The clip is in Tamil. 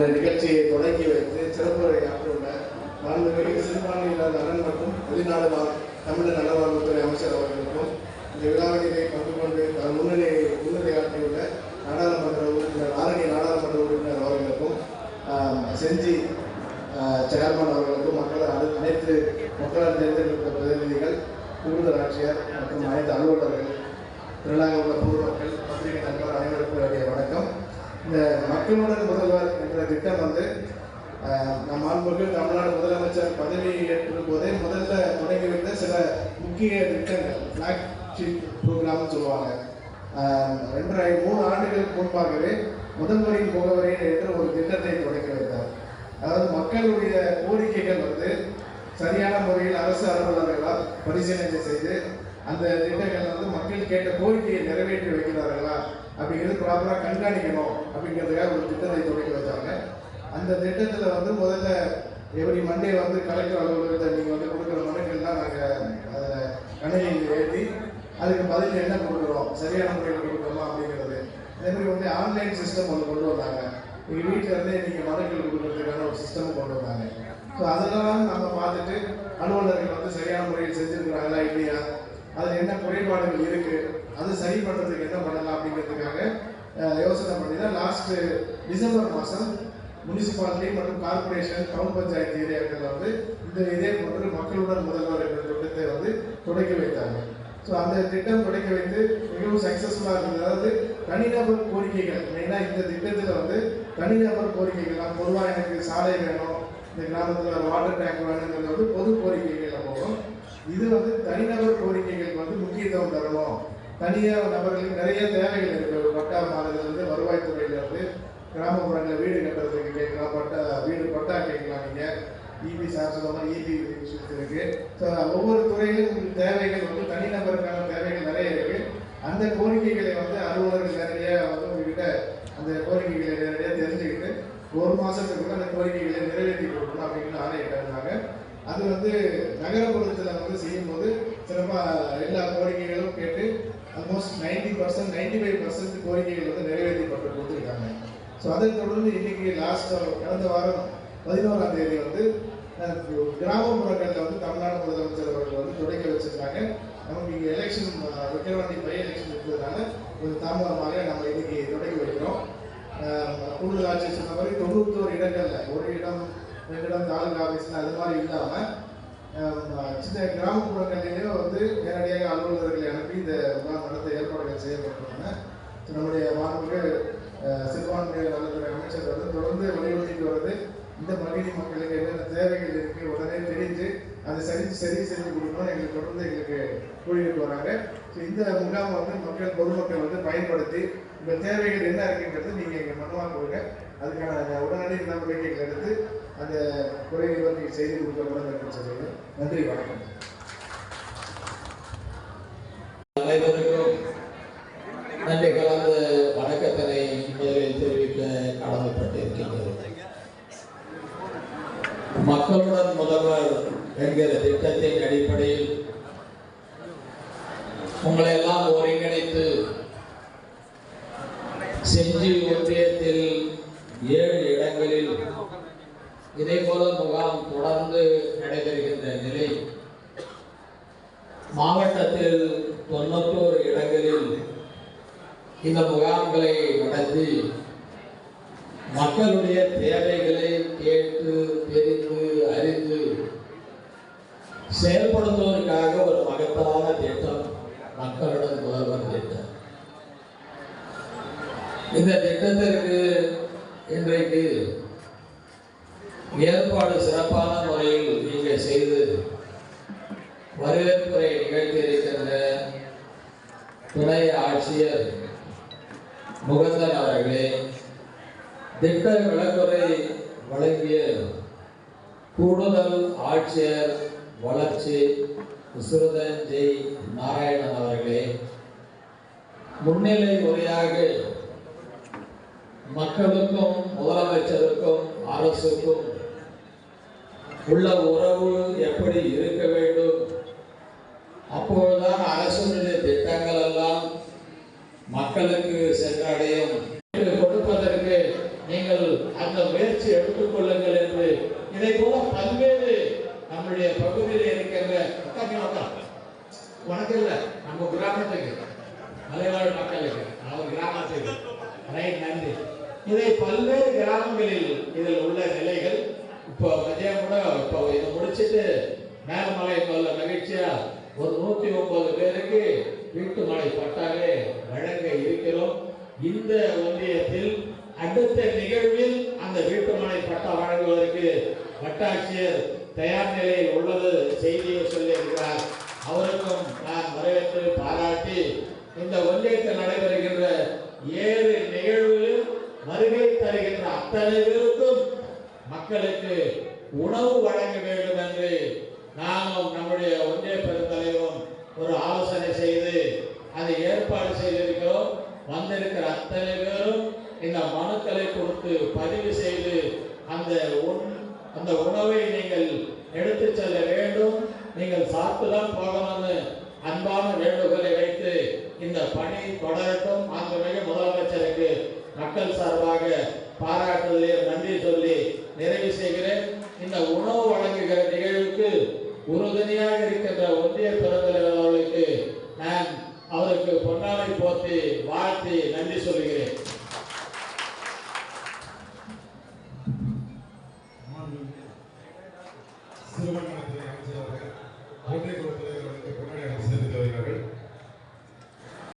இந்த நிகழ்ச்சியை தொடங்கி வைத்து சிறப்புரை ஆற்றியுள்ள மாண்புமிகு சிறுபான்மையினர் நலன் மற்றும் வெளிநாடு வாழ் தமிழக நலவாழ்வுத்துறை அமைச்சர் அவர்களுக்கும் இந்த விழாவினை பங்கு கொண்டு தன் முன்னிலை முன்னிலையாற்றியுள்ள நாடாளுமன்ற உறுப்பினர் ஆரணி நாடாளுமன்ற உறுப்பினர் அவர்களுக்கும் செஞ்சி சேர்மன் அவர்களுக்கும் மக்கள் அனைத்து மக்களால் தேர்ந்தெடுக்கப்பட்ட பிரதிநிதிகள் கூடுதல் ஆட்சியர் மற்றும் அனைத்து அலுவலர்கள் திரளாக பொதுமக்கள் பத்திரிகை நண்பர் அனைவருக்கும் வேண்டிய வணக்கம் இந்த மக்களுடன் திட்டம் வந்து நம் மாண்புமிகு தமிழ்நாடு முதலமைச்சர் பதவி ஏற்கும் போதே முதல்ல தொடங்கி வைத்த சில முக்கிய திட்டங்கள் ஃபிளாக்ஷிப் ப்ரோக்ராம்னு சொல்லுவாங்க. ஆஹ், ரெண்டரை மூணு ஆண்டுகளுக்கு முன்பாகவே முதல்வரின் முகவரி என்று ஒரு திட்டத்தை தொடங்கி வைத்தார். அதாவது மக்களுடைய கோரிக்கைகள் வந்து சரியான முறையில் அரசு அலுவலர்களால் பரிசீலனை செய்து அந்த திட்டங்கள் வந்து மக்கள் கேட்ட கோரிக்கையை நிறைவேற்றி வைக்கிறார்களா அப்படிங்கிறது ப்ராப்பராக கண்காணிக்கணும் அப்படிங்கிறதுக்காக ஒரு திட்டத்தை தொடங்கி வச்சாங்க. அந்த திட்டத்தில் வந்து முதல்ல எவ்ரி மண்டே வந்து கலெக்டர் அலுவலகத்தை நீங்கள் வந்து கொடுக்குற மனுக்கள்லாம் நாங்கள் அதில் கணினியில் ஏற்றி அதுக்கு பதில் என்ன கொடுக்குறோம்? சரியான முறையில் கொடுக்குறோமா அப்படிங்கிறது. அதே மாதிரி வந்து ஆன்லைன் சிஸ்டம் ஒன்று கொண்டு வந்தாங்க. நீங்கள் வீட்டில் இருந்தே நீங்கள் மனுக்கள் கொடுக்குறதுக்கான ஒரு சிஸ்டம் கொண்டு வந்தாங்க. ஸோ அதெல்லாம் நம்ம பார்த்துட்டு அலுவலர்கள் வந்து சரியான முறையில் செஞ்சுருக்கிறாங்களா இல்லையா? அதில் என்ன குறைபாடுகள் இருக்கு? அது சரி பண்ணுறதுக்கு என்ன பண்ணலாம் அப்படிங்கிறதுக்காக யோசனை பண்ணி தான் லாஸ்ட்டு டிசம்பர் மாதம் முனிசிபாலிட்டி மற்றும் கார்ப்பரேஷன் டவுன் பஞ்சாயத்து ஏரியாக்களில் வந்து இந்த இதே போன்று மக்களுடன் முதல்வர் என்ற திட்டத்தை வந்து தொடங்கி வைத்தாங்க. ஸோ அந்த திட்டம் தொடங்கி வைத்து மிகவும் சக்ஸஸ்ஃபுல்லாக இருந்தது. அதாவது தனிநபர் கோரிக்கைகள் மெயினாக இந்த திட்டத்தில் வந்து தனிநபர் கோரிக்கைகள்லாம் பொதுவாக எனக்கு சாலை வேணும் இந்த கிராமத்தில் வாட்டர் டேங்க் வேணுங்கிறது வந்து பொது கோரிக்கைகள் போகும். இது வந்து தனிநபர் கோரிக்கைகளுக்கு வந்து முக்கியத்துவம் தரணும் தனியார் நபர்களுக்கு நிறைய தேவைகள் இருக்கு. ஒரு பட்டா மாநிலத்திலிருந்து வருவாய்த்துறையிலிருந்து கிராமப்புறங்களில் வீடு கட்டுறதுக்கு கேட்கலாம். பட்டா வீடு பட்டா கேட்கலாம் நீங்கள் இபி சார் சொல்லலாம் இபி விஷயத்து இருக்கு. ஸோ ஒவ்வொரு துறையிலும் உங்களுக்கு தேவைகள் வந்து தனிநபருக்கான தேவைகள் நிறைய இருக்கு. அந்த கோரிக்கைகளை வந்து அலுவலர்கள் நிறைய வந்து உங்ககிட்ட அந்த கோரிக்கைகளை நிறைய தெரிஞ்சுக்கிட்டு ஒரு மாதத்துக்குள்ள அந்த கோரிக்கைகள் நிறைவேற்றி கொடுக்கணும் அப்படின்னு ஆணையிட்டாங்க அது வந்து நகரப்புறத்தில் வந்து செய்யும்போது சிறப்பாக எல்லா கோரிக்கைகளும் கேட்டு almost ninety percent ninety five percent கோரிக்கைகள் வந்து நிறைவேற்றப்பட்டு கொடுத்துருக்காங்க. ஸோ அதை தொடர்ந்து இன்னைக்கு லாஸ்ட் கடந்த வாரம் பதினோராம் தேதி வந்து கிராமப்புறங்களில் வந்து தமிழ்நாடு முதலமைச்சர் அவர்கள் வந்து தொடங்கி வச்சுருக்காங்க. நமக்கு இங்கே எலெக்ஷன் விக்கிரவாண்டி பை எலெக்ஷன் இருக்கிறதுனால கொஞ்சம் தாமதமாக நம்ம இன்னைக்கு தொடங்கி வைக்கிறோம். அஹ், கூடுதல் ஆட்சி சொன்ன மாதிரி தொண்ணூத்தோரு இடங்களில் ஒரு இடம் எங்களிடம் தாலுகா ஆஃபீஸில் அது மாதிரி இல்லாமல் சின்ன கிராமப்புறங்களிலேயே வந்து நேரடியாக அலுவலர்களை அனுப்பி இந்த முகாம் நடத்த ஏற்பாடுகள் செய்யப்பட்டுள்ளன. நம்முடைய மாண்புக்கு சிறுபான்மை நலத்துறை அமைச்சர் வந்து தொடர்ந்து வலியுறுத்திட்டு வருது. இந்த மகிழ்ச்சி மக்களுக்கு என்னென்ன தேவைகள் இருக்கு உடனே தெரிஞ்சு அதை சரி சரி செஞ்சு கொடுக்கணும் எங்களுக்கு தொடர்ந்து எங்களுக்கு கூறிட்டு வராங்க. ஸோ இந்த முகாம் வந்து மக்கள் பொதுமக்கள் வந்து பயன்படுத்தி இந்த தேவைகள் என்ன இருக்குங்கிறது நீங்கள் எங்கள் மனுவாக கொடுங்க. அதுக்கான உடனடி நடவடிக்கைகள் எடுத்து அந்த குறை நிவர்த்தி செய்து கொடுக்கப்படும் என்று சொல்லுங்க. நன்றி வணக்கம். அனைவருக்கும் நன்றி கலந்த வணக்கத்தினை முதலில் தெரிவிக்க கடமைப்பட்டிருக்கின்றது மக்களுடன் முதல்வர் என்கிற திட்டத்தின் அடிப்படையில் உங்களை எல்லாம் ஒருங்கிணைத்து செஞ்சி ஒன்றியத்தில் ஏழு இதே போல முகாம் தொடர்ந்து நடைபெறுகின்ற நிலை மாவட்டத்தில் தொண்ணூற்றோரு இடங்களில் இந்த முகாம்களை நடத்தி மக்களுடைய தேவைகளை கேட்டு தெரிந்து அறிந்து செயல்படுத்துவதற்காக ஒரு மகத்தான திட்டம் மக்களுடன் முதல்வர் திட்டம் இந்த திட்டத்திற்கு இன்றைக்கு ஏற்பாடு சிறப்பான முறையில் நீங்கள் செய்து வரவேற்புரை நிகழ்த்தியிருக்கின்ற துணை ஆட்சியர் முகந்தன் அவர்களே திட்ட விளக்குறை வழங்கிய கூடுதல் ஆட்சியர் வளர்ச்சி சுருதன் ஜெய் நாராயணன் அவர்களே முன்னிலை உரையாக மக்களுக்கும் முதலமைச்சருக்கும் அரசுக்கும் உள்ள உறவு எப்படி இருக்க வேண்டும்? அப்போதுதான் அரசுடைய திட்டங்கள் எல்லாம் மக்களுக்கு சென்றடையும். கொடுப்பதற்கு நீங்கள் அந்த முயற்சி எடுத்துக்கொள்ளுங்கள் என்று இதை போல பல்வேறு நம்முடைய பகுதியில் இருக்கின்ற உனக்கு இல்லை நம்ம கிராமத்துக்கு. மலைவாழ் மக்களுக்கு. அவர் கிராமத்துக்கு. ரைட் நன்றி. இதை பல்வேறு கிராமங்களில் இதில் உள்ள நிலைகள் இப்போ விஜயம் கூட இப்போ இதை முடிச்சுட்டு மேலமலை சொல்ல மகிழ்ச்சியா ஒரு நூத்தி ஒன்பது பேருக்கு வீட்டு மலை பட்டாவே வழங்க இருக்கிறோம். இந்த ஒன்றியத்தில் அடுத்த நிகழ்வில் அந்த வீட்டு மனை பட்டா வழங்குவதற்கு வட்டாட்சியர் தயார் நிலையில் உள்ளது செய்தியை சொல்லியிருக்கிறார். அவருக்கும் நான் வரவேற்று பாராட்டி இந்த ஒன்றியத்தில் நடைபெறுகின்ற ஏழு நிகழ்வுகளில் வருகை தருகின்ற அத்தனை பேருக்கும் மக்களுக்கு உணவு வழங்க வேண்டும் என்று நாமும் நம்முடைய ஒன்றிய பெருந்தலைவரும் ஒரு ஆலோசனை செய்து அதை ஏற்பாடு செய்திருக்கிறோம். வந்திருக்கிற அத்தனை பேரும் இந்த மனுக்களை கொடுத்து பதிவு செய்து அந்த உண் அந்த உணவை நீங்கள் எடுத்து செல்ல வேண்டும். நீங்கள் சாப்பிட்டுதான் போகணும்னு அன்பான வேண்டுகோளை வைத்து இந்த பணி தொடரட்டும். மிக முதலமைச்சருக்கு மக்கள் சார்பாக பாராட்டுதலே நிறைவு செய்கிறேன். இந்த உணவு வழங்குகிற நிகழ்வுக்கு உறுதுணையாக இருக்கின்ற ஒன்றிய பெருந்தலைவர் அவர்களுக்கு நான் அவருக்கு பொன்னாடை போற்றி வாழ்த்தி நன்றி சொல்கிறேன்.